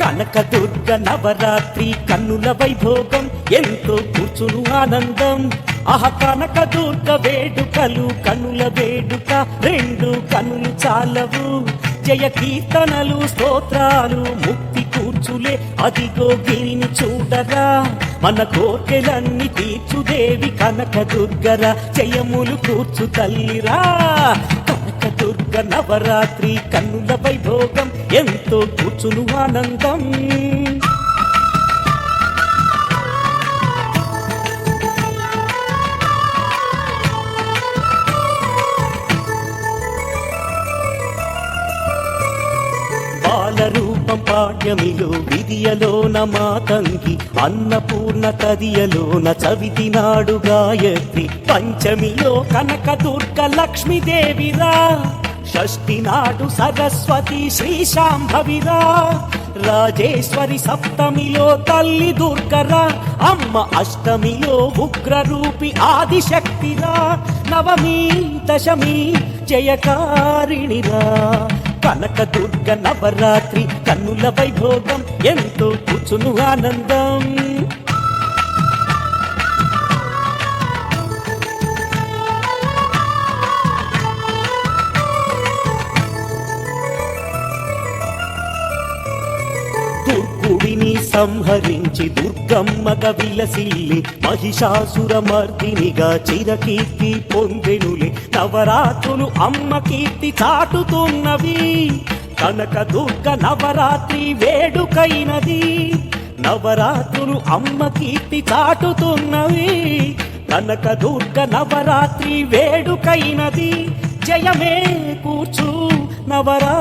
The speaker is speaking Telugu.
కనకదుర్గ నవరాత్రి కన్నుల వైభోగం ఎంతో కూర్చును ఆనందం. ఆహ కనకదుర్గ వేడుకలు కనుల వేడుక రెండు కనులు చాలవు. జయ కీర్తనలు స్తోత్రాలు ముక్తి కూర్చులే అదిగో గిరిని చూడరా. మన కోర్కెలన్నీ తీర్చుదేవి కనకదుర్గరా జయములు కూర్చు తల్లిరా. కనకదుర్గ నవరాత్రి కన్నుల వైభోగం ఎంతో కూర్చును ఆనందం. రూపం పాఠ్యమిలో విధియలోన మాతంగి అన్నపూర్ణ తదియలోన చవితి నాడు గాయత్రి. పంచమిలో కనకదుర్గ లక్ష్మీదేవిరా. షష్ఠి నాడు సరస్వతి శ్రీ శాంభవిరా రాజేశ్వరి సప్తమిలో తల్లి దుర్గరా. అమ్మ అష్టమిలో ఉగ్రరూపి ఆదిశక్తిరా. నవమి దశమి జయకారిణిరా. కనక దుర్గ నవరాత్రి కన్నుల వైభోగం ఎంతో కూర్చును ఆనందం. సంహరించి దుర్గమ్మ విలసిల్లి మహిషాసురమర్దినిగా చిరకీర్తి పొందెనులే. నవరాత్రులు అమ్మ కీర్తి చాటుతున్నవి. కనక దుర్గ నవరాత్రి వేడుకైనది. నవరాత్రులు అమ్మ కీర్తి చాటుతున్నవి. కనక దుర్గ నవరాత్రి వేడుకైనది. జయమే కూర్చు నవరా